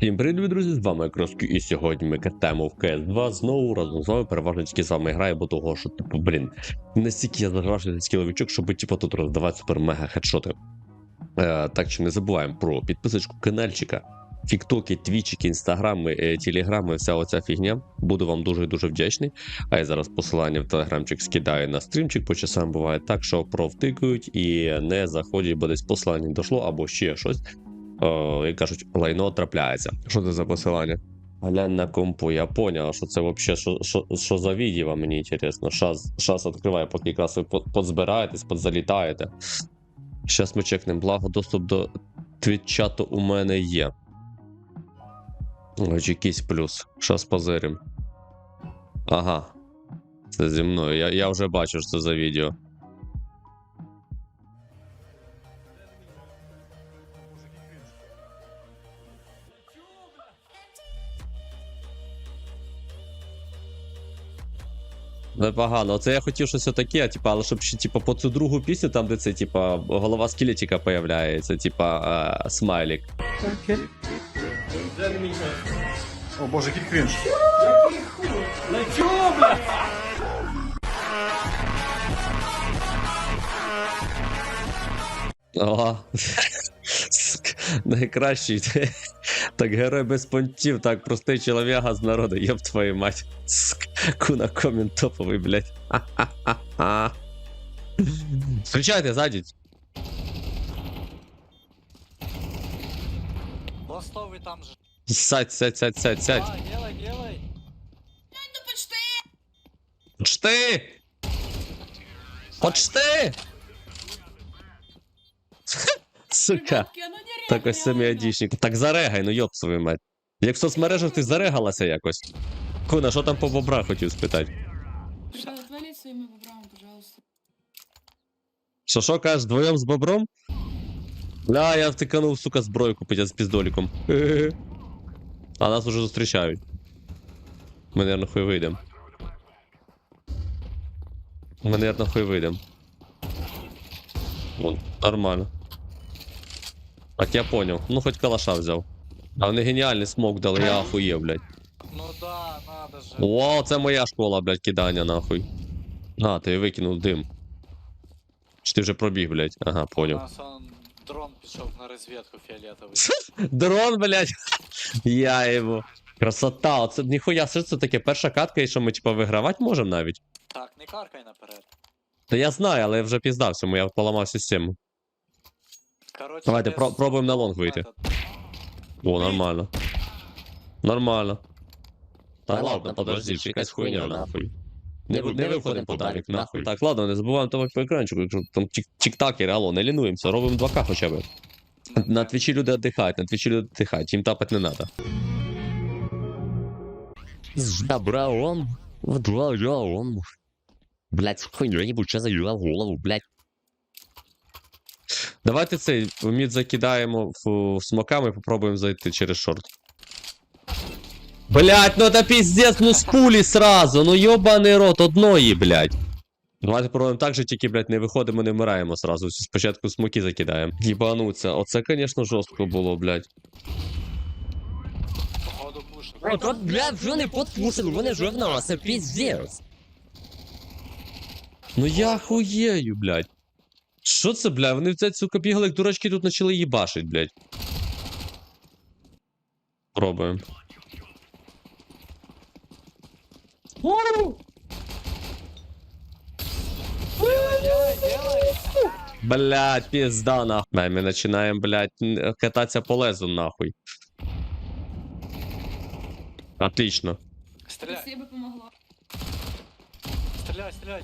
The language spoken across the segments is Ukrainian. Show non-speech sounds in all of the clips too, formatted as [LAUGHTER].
Всім привіт, друзі, з вами Кроски, і сьогодні ми катаємо в CS2 знову разом з вами переважно тільки з вами грає, бо того, що, типу, блін, настільки я зажравши цей скіловичок, щоб типу, тут роздавати супер мега хедшоти. Е, так що не забуваємо про підписочку каналчика, фіктоки, твічики, інстаграми, е, телеграми, вся оця фігня. Буду вам дуже дуже вдячний. А я зараз посилання в телеграмчик скидаю на стрімчик, по часам буває так, що провтикують і не заходять, бо десь посилання дійшло або ще щось. О, як кажуть, лайно трапляється. Що це за посилання? Глянь на компу, я поняв, що це взагалі що, що, що за відео, мені інтересно. Шас, шас поки якраз ви подзбираєтесь, подзалітаєте. Зараз ми чекнемо, благо доступ до твітчату у мене є. Хоч якийсь плюс. Щас позирим. Ага. Це зі мною. Я, я вже бачу, що це за відео. Непогано. Оце я хотів щось таке, типа, але щоб ще типа по цю другу пісню, там, де це, типа, голова скелетика появляється, типа е, смайлік. О боже, який крінж. Ага. Найкращий. Так герой без понтів, так простий чоловіка з народу, ёб твою мать. Куна комент топовий, блядь. [LAUGHS] Встречайте сзади. Ластовый там же. Сядь, сядь, сядь, сядь, сядь. А, делай, делай. Почти! Почти! [LAUGHS] Сука. Так ось це мій. Так зарегай, ну йоп свою мать. Як в соцмережах ти зарегалася якось. Куна, що там по бобрах хотів спитати? Пожалуйста, отвали бобрами, пожалуйста. Що що кажеш, вдвоєм з бобром? Бля, я втиканув, сука, зброю купити з піздоліком. [LAUGHS] А нас уже зустрічають. Ми, наверно, хуй вийдем. Ми, наверно, хуй вийдем. Вон, нормально. Так я понял. Ну, хоч калаша взяв. А вони геніальний смок дали, я охуєв, блядь. Ну да, надо же. О, це моя школа, блядь, кидання нахуй. А, ти викинув дим. Чи ти вже пробіг, блядь? Ага, У поняв. дрон пішов на розвідку фіолетовий. Дрон, блядь. Я його. Красота, оце ніхуя, що це таке перша катка, і що ми типа вигравати можемо навіть. Так, не каркай наперед. Та я знаю, але я вже піздав всьому, я поламав систему. Короче, Давайте, без- про- пробуємо на лонг вийти. О, нормально. Нормально. Та ладно, подожди, якась хуйня нахуй. Не, не виходимо подарок, нахуй. Так, ладно, не забуваємо того по екранчику, якщо там тік- тік-такери, алло, не лінуємося, робимо 2К хоча б. На твічі люди віддихають, на твічі люди віддихають, їм тапати не треба. Добра он, вдвоє. Блять, хуйню-нибудь, що заїла голову, блять. Давайте цей мід закидаємо в, в смоками і попробуємо зайти через шорт. Блять, ну это пиздец, ну с пулі сразу, ну йобаний рот одної, блять. Давайте попробуємо так же, тільки, блядь, не виходимо, не вмираємо сразу. Спочатку смоки закидаємо. Їбануться. Оце, конечно, жорстко було, блядь. Пушить. От, от, блядь, вони подпушили, вони журнал, це піздець. Ну я хуєю, блядь. Що це, блядь? Вони це, сука, бігали, як дурачки тут почали їбашить, блядь. Пробуємо. Делай, делай. Блядь, пизда нахуй. Да, мы начинаем, блядь, н- кататься по лезу нахуй. Отлично. Стреляй, Спасибо, помогло. стреляй, стреляй.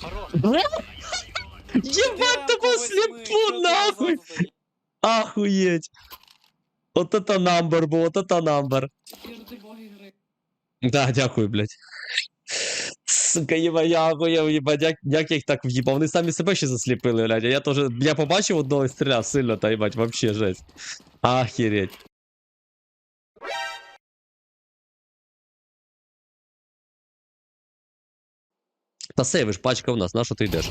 Хорош. Ебать, Демку такой возьми, слепу что ты нахуй. назад стоишь? Охуеть. Вот это намбер был, вот это намбер. Теперь ты бог игры. Да, дякую, блядь. Сука, їба, я охуєв, їбать, як, як я їх так в'їбав. Вони самі себе ще засліпили, блядь. Я теж, я побачив одного і стріляв сильно, та їбать, вообще жесть. Ахереть. Та сейвиш, пачка в нас, на що ти йдеш?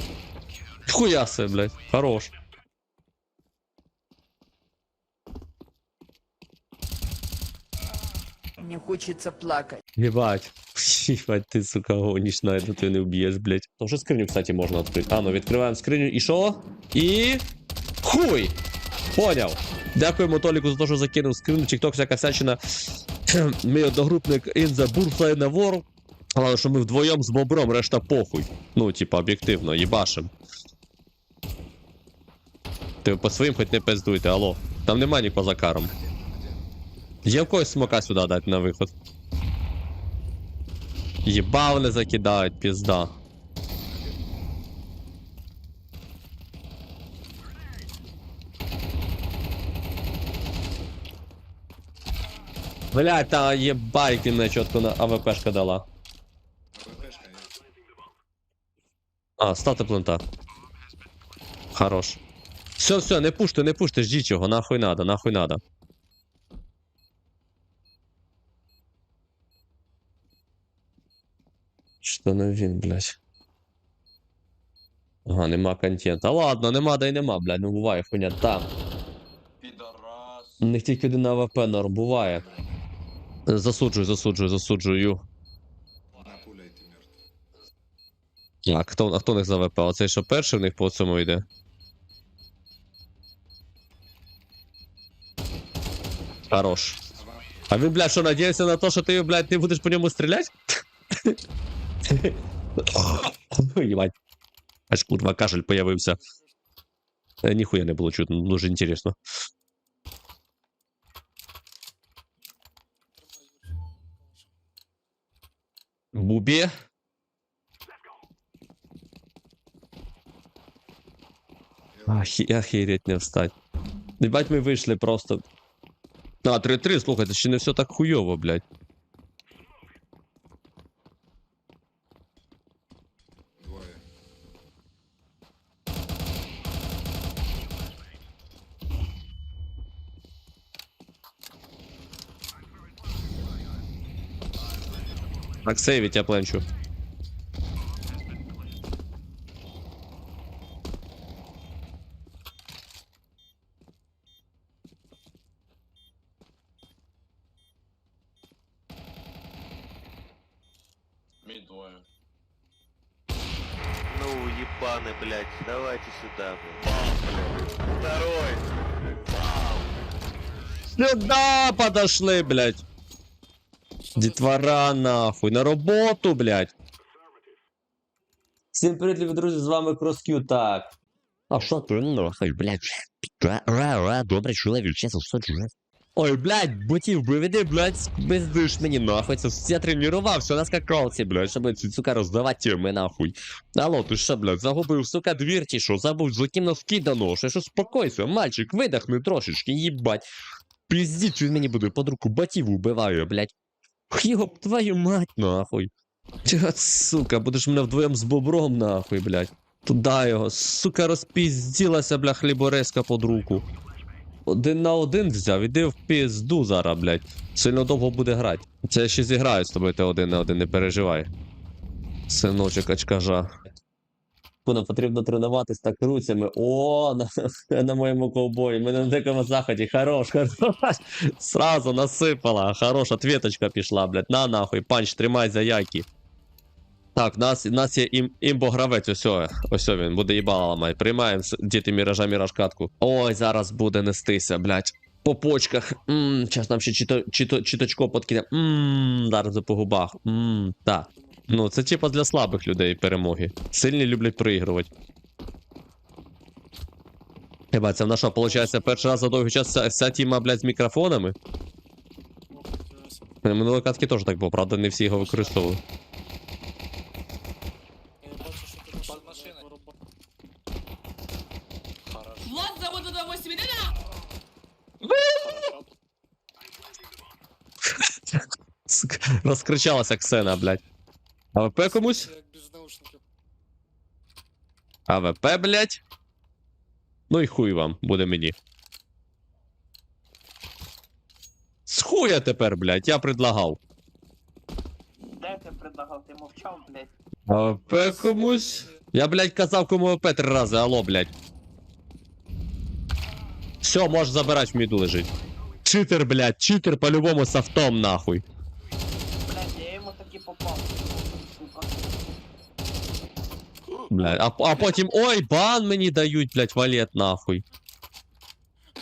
Хуя себе, блядь, хорош. Мне хочется плакать. Єбать. Єбать, ти, сука, гониш на это, ти не вб'єш, блядь. То вже скриню, кстати, можна відкрити. А, ну відкриваємо скриню. І що? І. Хуй! Поняв. Дякуємо Толіку за те, що закинув скриню. TikTok всяка всячина. Мій одногрупник Інза Бурфлей на World. Але що ми вдвоєм з бобром, решта похуй. Ну, типа, об'єктивно, їбашим. Ти по своїм хоч не пиздуйте, алло. Там нема ні поза каром. Є в когось смока сюди дати на виход. Єбав не закидають, пізда. Блять, та єбайки мене чітко на АВПшка дала. А, стати плента. Хорош. Все, все, не пуште, не пуште, ждіть його, нахуй надо, нахуй надо. Що не він, блядь. Ага, нема контента. Ладно, нема, да й нема, блядь, ну буває хуйня. Та. У них тільки один АВП норм, буває. Засуджую, засуджую, засуджую. А хто, а хто у них за АВП? Оцей що перший в них по цьому йде? Хорош. А він, блядь, що надіявся на те, що ти, блядь, не будеш по ньому стріляти? Єбать. Аж курва кашель появився. Е, Ніхуя не було чутно, дуже інтересно. Бубі. Ахі, охереть не встать. Ебать, ми вийшли просто. А, 3-3, слухайте, ще не все так хуйово, блядь. Так, сейвить я пленчу. Ну, ебаны, блядь, давайте сюда, блядь. Второй. Сюда подошли, блядь. Дітвора нахуй, на роботу, блядь. Всім привіт, любі друзі, з вами CrossQ, так. А що ти нахуй, блядь? Ра, ра, ра, добре, чоловіче, що чуже? Ой, блядь, ботів, виведи, блядь, бездиш мені нахуй. Це я тренувався на скакалці, блядь, щоб ці сука роздавати тюрми, нахуй. Алло, ти що, блядь, загубив, сука, двір чи що? Забув, за ким носки доношиш, успокойся, мальчик, видохни трошечки, їбать. Пиздіть, він мені буде под руку батів убиваю, блядь. Йоп, твою мать, нахуй. Чого, сука, будеш мене вдвоєм з бобром, нахуй, блядь. Туда його, сука, розпізділася, бля, хліборезка под руку. Один на один взяв, іди в пізду зараз, блядь. Сильно довго буде грати. Це я ще зіграю з тобою, ти один на один, не переживай. Синочок очкажа. Нам потрібно тренуватись так руцями. О, на, [LAUGHS] на моєму ковбої. Ми на дикому заході. Хорош, хорош. [LAUGHS] Сразу насипала. Хорош, ответочка пішла, блядь. На нахуй, панч, тримай за яйки. Так, у нас, нас є ім, імбо-гравець, ось, ось він, буде їбала ламай. Приймаємо діти міража міраж. Ой, зараз буде нестися, блядь. По почках. Ммм, зараз нам ще чіто, чіто, чіточко подкине. Ммм, зараз по губах. Ммм, так. Ну, це типа для слабих людей перемоги. Сильні люблять проігрувати. Єба, це в наша, виходить, перший раз за довгий час вся, вся тіма, блядь, з мікрофонами. Минулої катки теж так було, правда, не всі його використовували. Под машиной. Хорошо. Влад завод до 8 іди на! Розкричалася Ксена, блядь. АВП комусь? АВП, блядь. Ну і хуй вам, буде мені. З хуя тепер, блядь, я предлагав. Де ти предлагав? Ти мовчав, блядь. АВП комусь? Я, блядь, казав кому АВП три рази, алло, блядь. Все, можеш забирати в міду лежить. Читер, блядь, читер по-любому з автом, нахуй. Блядь, я йому таки попав. Сука. Блядь, а, а потім, ой, бан мені дають, блядь, валет, нахуй.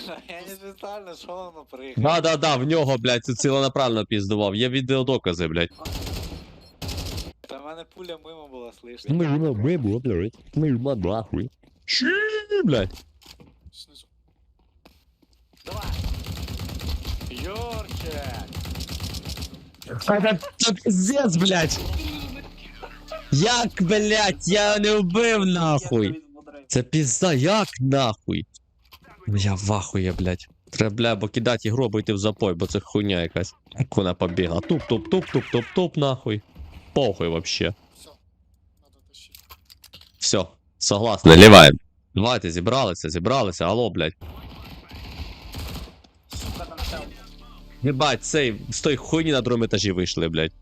[LAUGHS] Я не спеціально, що воно приїхало. Да-да-да, в нього, блядь, це ціленаправно піздував. Є відеодокази, блядь. Та в мене пуля мимо була слышно. Мы же мы блядь. Мы же нахуй. Чи, блядь. Снизу. Давай! Йорче! Це, це пиздец, блядь. Як, блядь, я не вбив, нахуй. Це пізда, як нахуй? Я в ахує, блядь. Треба, бля, або кидати ігру, або йти в запой, бо це хуйня якась. Як вона побігла. Туп-туп-туп-туп-туп-туп, нахуй. Похуй вообще. Все. Согласно. Наливаємо. Давайте, зібралися, зібралися, алло, блядь. Єбать, цей, з той хуйні на другому етажі вийшли, блядь.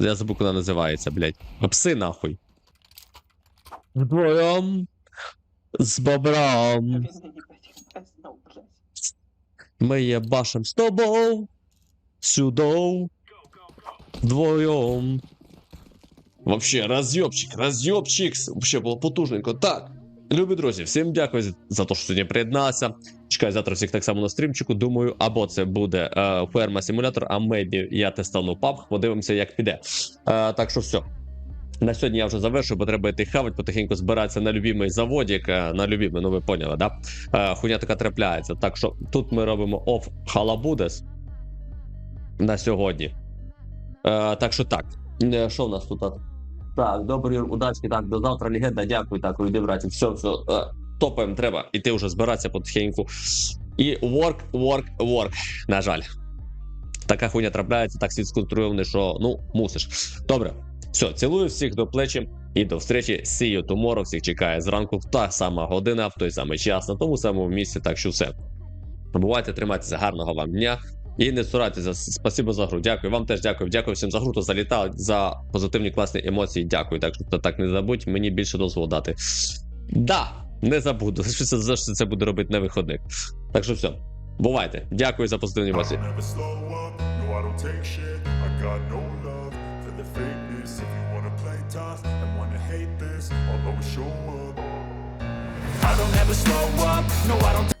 Я забув, як вона називається, блядь. Пси нахуй. Вдвоєм. З бобром. Він мені пизнув, блядь. Ми є башем з тобою. Сюдоу. Вдвоєм. Вообще, розйобчик, розйобчик. Вообще було потужненько. Так. Любі друзі, всім дякую за- за те, що сьогодні приєднався. Чекаю завтра всіх так само на стрімчику. Думаю, або це буде е, ферма симулятор, а мейбі я тестану PUBG, подивимося, як піде. Е, так що все. На сьогодні я вже завершую, бо треба йти хавать, потихеньку збиратися на любимий заводик, е, на любимий, ну ви поняли, да? Е, хуйня така трапляється. Так що тут ми робимо оф халабудес на сьогодні. Е, так що так. Е, Що в нас тут? Так, добрий удачки, так, до завтра, легенда, дякую, так, йди, браті, все, все, е, топаємо, треба іти вже збиратися потихеньку. І work, work, work, на жаль. Така хуйня трапляється, так світ сконструйований, що ну, мусиш. Добре, все, цілую всіх до плечі і до встречі. See you tomorrow. Всіх чекає зранку в та сама година, в той самий час, на тому самому місці. Так що все. Бувайте, тримайтеся, гарного вам дня. І не цурайтеся. Спасибо за гру. Дякую. Вам теж дякую. Дякую всім за гру, хто залітав, за позитивні класні емоції. Дякую. Так що так не забудь, мені більше дозволу дати. Да, не забуду. Що це завжди це буде робити на виходних. Так що все. Бувайте. Дякую за позитивні емоції. I don't ever slow up, no I don't